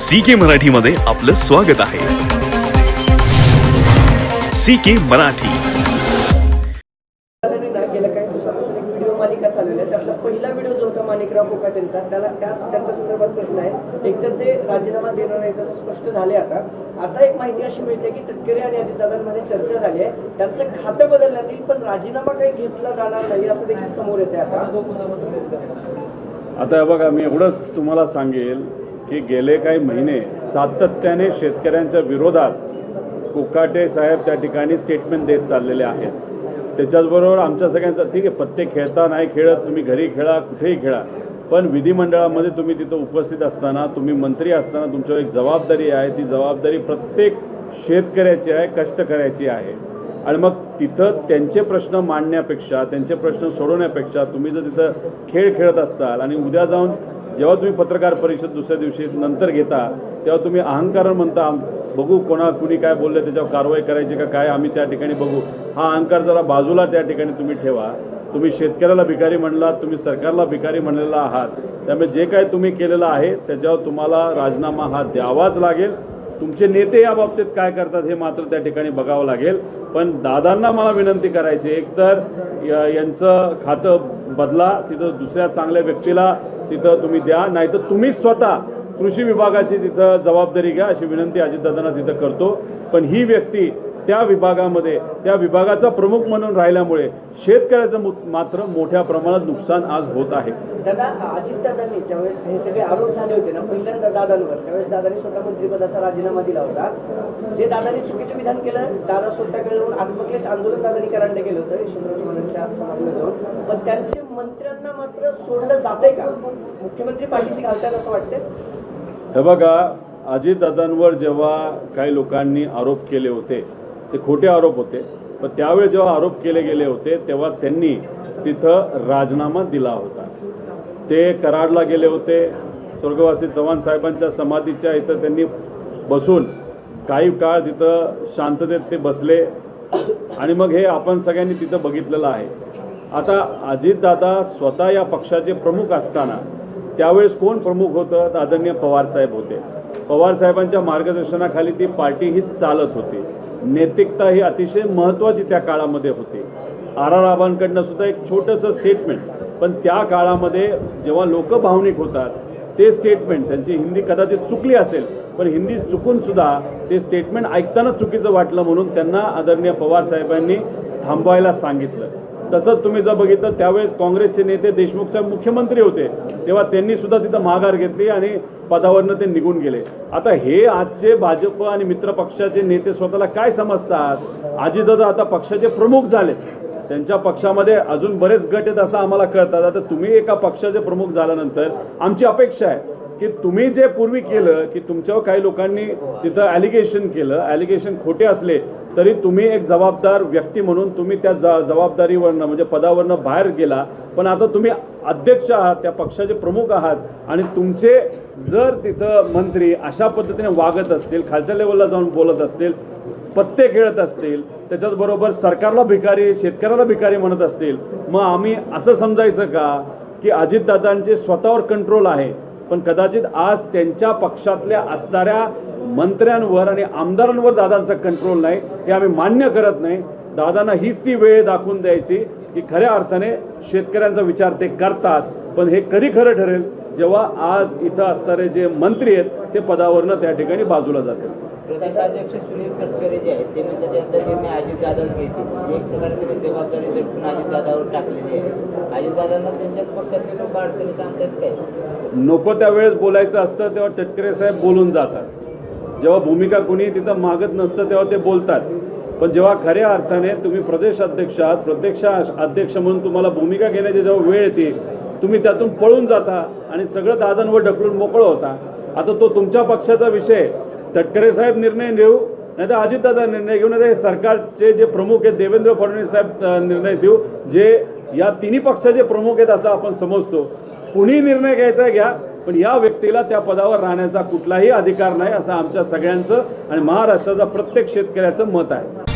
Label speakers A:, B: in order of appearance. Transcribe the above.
A: C के मराठीमध्ये आपलं स्वागत आहे. C K Marathi.
B: काही दिवसापासून एक व्हिडिओ मालिका चालवली आहे त्यातला पहिला व्हिडिओ जो होता माणिकराव कोकाटेंचा त्याला त्या त्यांच्या संदर्भात प्रश्न आहे एक तर ते राजीनामा देणार नाही तसं स्पष्ट झाले आता आता एक माहिती अशी मिळते की तटकरे आणि अजितदादांमध्ये चर्चा झाली आहे त्यांचं खातं बदलण्यात येईल पण राजीनामा काही घेतला जाणार नाही असं देखील समोर येते आता
C: आता बघा मी एवढंच तुम्हाला सांगेल की गेले काही महिने सातत्याने शेतकऱ्यांच्या विरोधात कुकाटे साहेब त्या ठिकाणी स्टेटमेंट देत चाललेले आहेत. त्याच्याचबरोबर आमच्या सगळ्यांचं ठीक आहे पत्ते खेळता नाही खेळत तुम्ही घरी खेळा कुठेही खेळा. पण विधिमंडळामध्ये तुम्ही तिथं उपस्थित असताना तुम्ही मंत्री असताना तुमच्यावर एक जबाबदारी आहे. ती जबाबदारी प्रत्येक शेतकऱ्याची आहे कष्टकऱ्याची आहे. आणि मग तिथं त्यांचे प्रश्न मांडण्यापेक्षा त्यांचे प्रश्न सोडवण्यापेक्षा तुम्ही जर तिथं खेळ खेळत असाल आणि उद्या जाऊन जेव्हा तुम्ही पत्रकार परिषद दुसऱ्या दिवशी नंतर घेता तेव्हा तुम्ही अहंकार म्हणता बघू कोणा कुणी काय बोललं त्याच्यावर कारवाई करायची का काय? आम्ही त्या ठिकाणी बघू. हा अहंकार जरा बाजूला त्या ठिकाणी तुम्ही ठेवा. तुम्ही शेतकऱ्याला भिकारी म्हणला तुम्ही सरकारला भिकारी म्हणलेला आहात. त्यामुळे जे काय तुम्ही केलेलं आहे त्याच्यावर तुम्हाला राजीनामा हा द्यावाच लागेल. तुमचे नेते या बाबतीत काय करतात हे मात्र त्या ठिकाणी बघावं लागेल. पण दादांना मला विनंती करायची एकतर यांचं खातं बदला तिथं दुसऱ्या चांगल्या व्यक्तीला तिथं तुम्ही द्या नाहीतर तुम्हीच स्वतः कृषी विभागाची तिथं जबाबदारी घ्या अशी विनंती अजितदादांना तिथं करतो. पण ही व्यक्ती त्या विभागामध्ये त्या विभागाचा प्रमुख म्हणून राहिल्यामुळे शेतकऱ्याचं मात्र मोठ्या प्रमाणात नुकसान आज होत आहे.
B: दादा अजितदादांनी ज्यावेळेस हे सगळे आरोप झाले होते ना पहिल्यांदा दादांवर त्यावेळेस दादांनी स्वतः मंत्रिपदाचा राजीनामा दिला होता. जे दादांनी चुकीचं विधान केलं दादा स्वतःकडे जाऊन आत्मक्लेश आंदोलन दादांनी करायला गेलं होतं यशवंतराव चव्हाणांच्या समाधीला जाऊन. पण त्यांचे मंत्र्यांना मात्र सोडलं जातंय का? मुख्यमंत्री पाठीशी घालतात असं वाटतंय?
C: हे बघा अजितदादांवर जेव्हा काही लोकांनी आरोप केले होते ते खोटे आरोप होते. पण त्यावेळी जेव्हा आरोप केले गेले होते तेव्हा त्यांनी तिथं राजीनामा दिला होता. ते कराडला गेले होते. स्वर्गवासी चव्हाण साहेबांच्या समाधीच्या इथं त्यांनी बसून काही काळ तिथं शांततेत ते बसले. आणि मग हे आपण सगळ्यांनी तिथं बघितलेलं आहे. आता अजितदादा स्वतः या पक्षाचे प्रमुख असताना त्यावेळेस कोण प्रमुख होतं? तर आदरणीय पवार साहेब होते. पवार साहेबांच्या मार्गदर्शनाखाली ती पार्टी ही चालत होती. नैतिकता ही अतिशय महत्त्वाची त्या काळामध्ये होती. आर आर आबांकडनं सुद्धा एक छोटंसं स्टेटमेंट पण त्या काळामध्ये जेव्हा लोक भावनिक होतात ते स्टेटमेंट त्यांची हिंदी कदाचित चुकली असेल पण हिंदी चुकून सुद्धा ते स्टेटमेंट ऐकताना चुकीचं वाटलं म्हणून त्यांना आदरणीय पवार साहेबांनी थांबवायला सांगितलं. तसंच तुम्ही जर बघितलं त्यावेळेस काँग्रेसचे नेते देशमुख साहेब मुख्यमंत्री होते तेव्हा त्यांनी सुद्धा तिथं माघार घेतली आणि पदावरनं ते निघून गेले. आता हे आजचे भाजप आणि मित्र पक्षाचे नेते स्वतःला काय समजतात? अजितदादा आता पक्षाचे प्रमुख झाले त्यांच्या पक्षामध्ये अजून बरेच गट आहेत असं आम्हाला कळतात. आता तुम्ही एका पक्षाचे प्रमुख झाल्यानंतर आमची अपेक्षा आहे की तुम्ही जे पूर्वी केलं की तुमच्यावर काही लोकांनी तिथं ॲलिगेशन केलं ॲलिगेशन खोटे असले तरी तुम्ही एक जबाबदार व्यक्ती म्हणून तुम्ही त्या ज जबाबदारीवरनं म्हणजे पदावरनं बाहेर गेला. पण आता तुम्ही अध्यक्ष आहात त्या पक्षाचे प्रमुख आहात आणि तुमचे जर तिथं मंत्री अशा पद्धतीने वागत असतील खालच्या लेवलला जाऊन बोलत असतील पत्ते खेळत असतील त्याच्याचबरोबर सरकारला भिकारी शेतकऱ्याला भिकारी म्हणत असतील मग आम्ही असं समजायचं का की अजितदादांचे स्वतःवर कंट्रोल आहे पण कदाचित आज त्यांच्या पक्षातल्या असणाऱ्या मंत्र्यांवर आणि आमदारांवर दादांचा कंट्रोल नाही हे आम्ही मान्य करत नाही. दादांना हीच ती वेळ दाखवून द्यायची की खऱ्या अर्थाने शेतकऱ्यांचा विचार ते करतात पण हे कधी खरं ठरेल? जेव्हा आज इथं असणारे जे मंत्री आहेत ते पदावरनं त्या ठिकाणी बाजूला जातील.
D: प्रदेशाध्यक्ष सुनील तटकरे जे आहेत ते म्हणजे त्यांचा निर्णय अजितदादाच घेतील एक प्रकारे त्यांनी जबाबदारी झटकून अजितदादावर टाकलेली आहे. अजितदादांना त्यांच्याच पक्षातले लोक अडचणीत आणतात काय?
C: नको त्यावेळेस बोलायचं असतं तेव्हा तटकरे साहेब बोलून जातात. जेव्हा भूमिका कुणी तिथं मागत नसतं तेव्हा ते बोलतात. पण जेव्हा खऱ्या अर्थाने तुम्ही प्रदेश अध्यक्ष आहात प्रत्यक्ष अध्यक्ष म्हणून तुम्हाला भूमिका घेण्याची जेव्हा वेळ येते तुम्ही त्यातून पळून जाता आणि सगळं दादांवर ढकलून मोकळं होता. आता तो तुमच्या पक्षाचा विषय तटकरे साहेब निर्णय घेऊ नाही तर अजितदादा निर्णय घेऊ नाही हे सरकारचे जे प्रमुख आहेत देवेंद्र फडणवीस साहेब निर्णय देऊ जे या तिन्ही पक्षाचे प्रमुख आहेत असं आपण समजतो. कुणी निर्णय घ्यायचा घ्या पण या व्यक्तीला त्या पदावर राहण्याचा कुठलाही अधिकार नाही असं आमच्या सगळ्यांचं आणि महाराष्ट्राचा प्रत्येक शेतकऱ्याचं मत आहे.